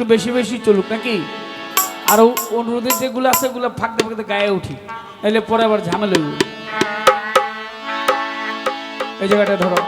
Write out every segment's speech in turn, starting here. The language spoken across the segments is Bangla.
একটু বেশি বেশি চলুক নাকি? আর অনুরোধের যেগুলো আছে ওগুলো ফাঁকতে ফাঁকতে গায়ে উঠি নাহলে পরে আবার ঝামেলা এই জায়গাটা ধরো।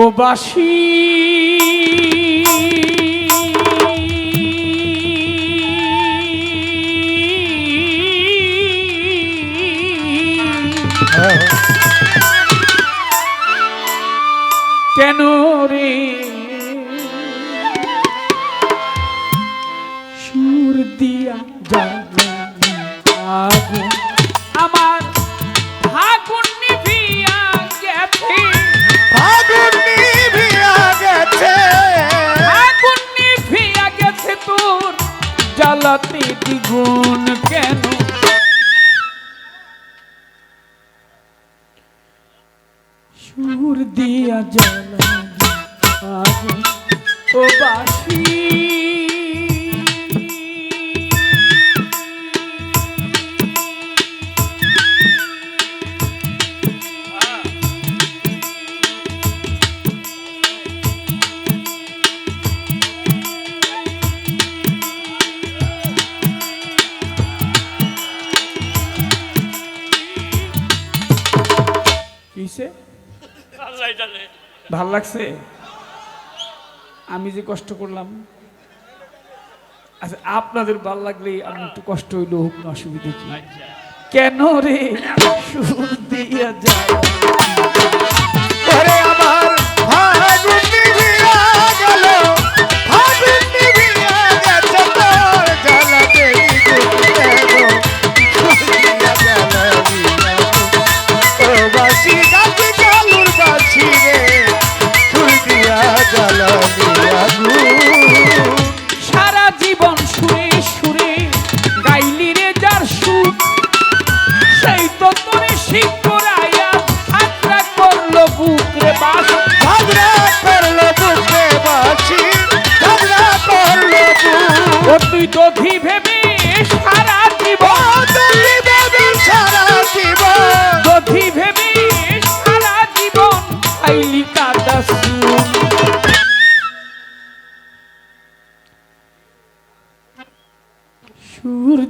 ও বাসি কেন রে? সুর দিয়া আগুন। আমার ফাগুন নিভিয়া গেছে। আগুন নিভিয়া গেছে। আগুন নিভিয়া গেছে তোর। জ্বালাতে দ্বিগুণ কেন? সুর দিয়া আগুন ও বাসি। ভালো লাগছে? আমি যে কষ্ট করলাম। আচ্ছা আপনাদের ভালো লাগলে আমি একটু কষ্ট হইল হোক না অসুবিধা কি? কেন রে? সুর দিয়া যায়।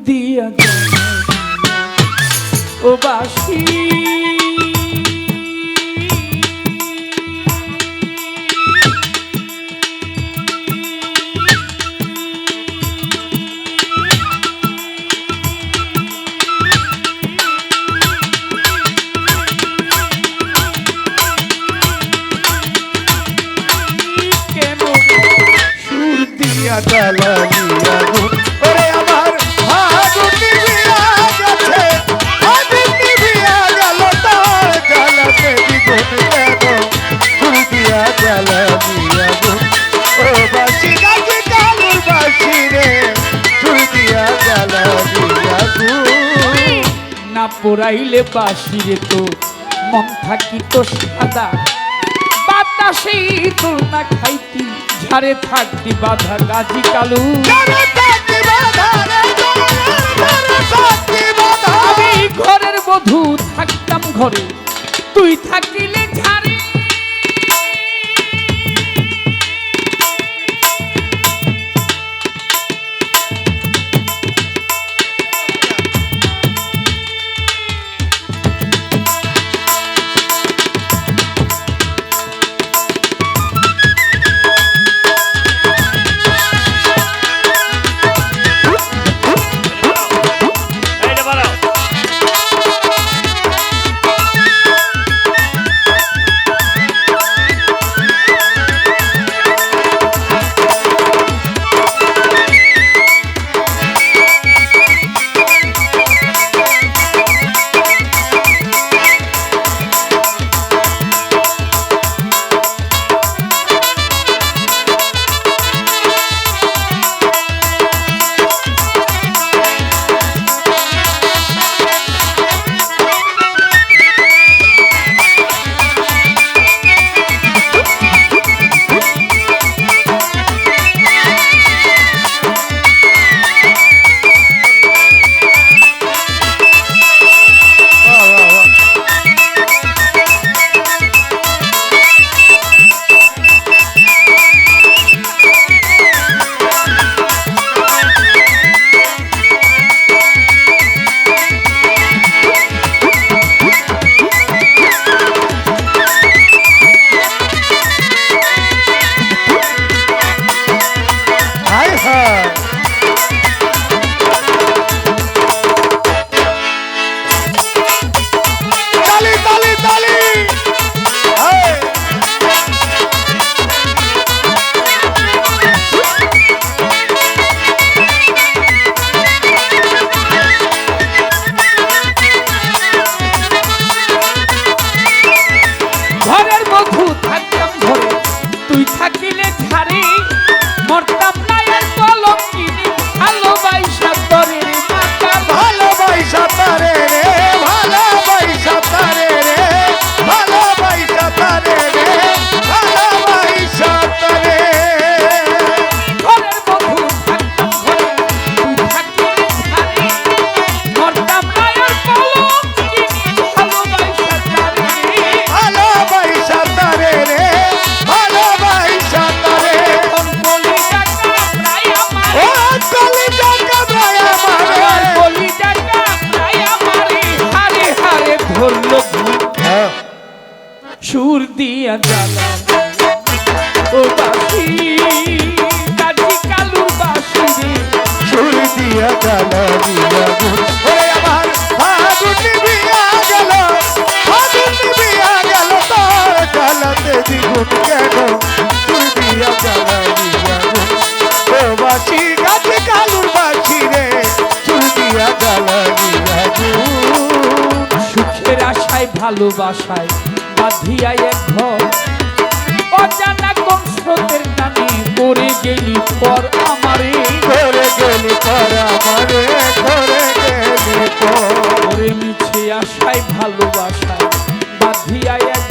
দিয়া ও বাসি। কেন পোড়াইলে বাসিরে তো মন থাকিত সাদা। বাতাসে তোর না খাইতি ঝাড়ে থাকতি বাধা গাজি কালু। আমি ঘরের বধূ থাকতাম ঘরে দিয়া জ্বালা ও বাসি কাজী কালুর বাসি। রে সুর দিয়া জ্বালানি আগুন ওরে আমার আগুন নিভিয়া গেল আগুন নিভিয়া গেল তোর জ্বালাতে দ্বিগুণ কেন? সুর দিয়া আগুন ও বাসি কালুর বাসি রে সুর দিয়া আগুন সুখের আশায় ভালোবাসায় বাঁধিয়া এক ঘর। অজানা কোন স্রোতের টানে পড়ে গেলি পর আমারে করে গেলি পর আমারে করে গেলি পর। মিছে আশায় ভালোবাসায় বাঁধিয়া এক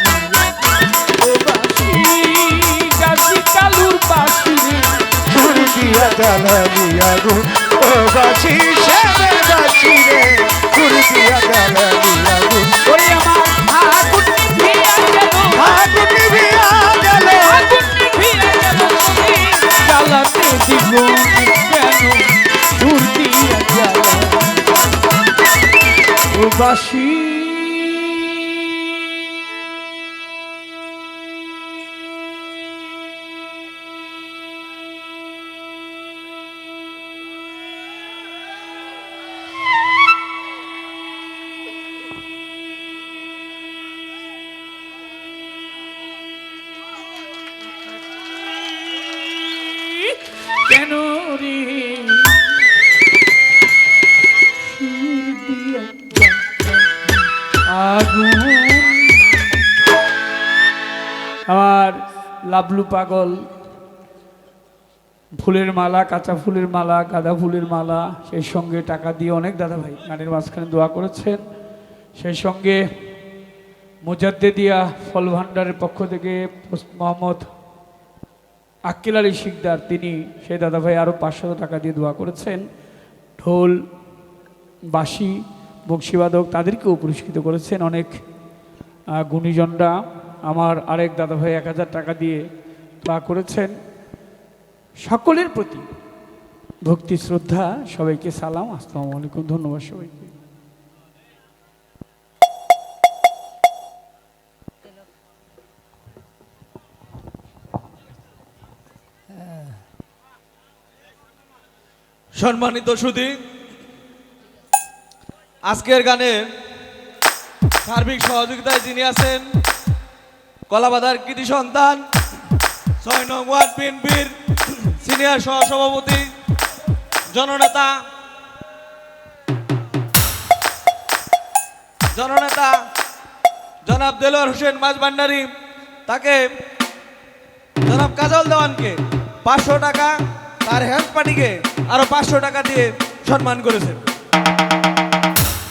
রে সুর দিয়া জ্বালানি ও বাসি শ্যামের বাসি রে সুর দিয়া জ্বালানি আগুন ওরে আমার আগুন নিভিয়া গেল আগুন নিভিয়া গেল আগুন নিভিয়া গেল জ্বালাতে দ্বিগুণ কেন সুর দিয়া জ্বালা ও বাসি কেন রে? আমার লাবলু পাগল, ফুলের মালা, কাঁচা ফুলের মালা, গাঁদা ফুলের মালা, সেই সঙ্গে টাকা দিয়ে অনেক দাদা ভাই গানের মাঝখানে দোয়া করেছেন। সেই সঙ্গে মোজাদ্দে দিয়া ফল ভান্ডারের পক্ষ থেকে মোহাম্মদ আক্কেল আলী শিকদার, তিনি সেই দাদা ভাই আরও পাঁচশো টাকা দিয়ে দোয়া করেছেন। ঢোল, বাঁশি বংশীবাদক তাদেরকেও পুরস্কৃত করেছেন অনেক। গুণীজনরা আমার আরেক দাদা ভাই এক হাজার টাকা দিয়ে দোয়া করেছেন। সকলের প্রতি ভক্তি, শ্রদ্ধা, সবাইকে সালাম। আসসালামু আলাইকুম, ধন্যবাদ সবাইকে। সম্মানিত সুধী আজকের গানে সার্বিক সহযোগিতায় যিনি আছেন কলাবাধার কৃতি সন্তান, ছয় নং ওয়ার্ড বিএনপির সিনিয়র সহসভাপতি, জননেতা জননেতা জনাব দেলোয়ার হোসেন মাঝভান্ডারি তাকে জনাব কাজল দেওয়ানকে পাঁচশো টাকা তার হেল্প পার্টিকে আরও পাঁচশো টাকা দিয়ে সম্মান করেছেন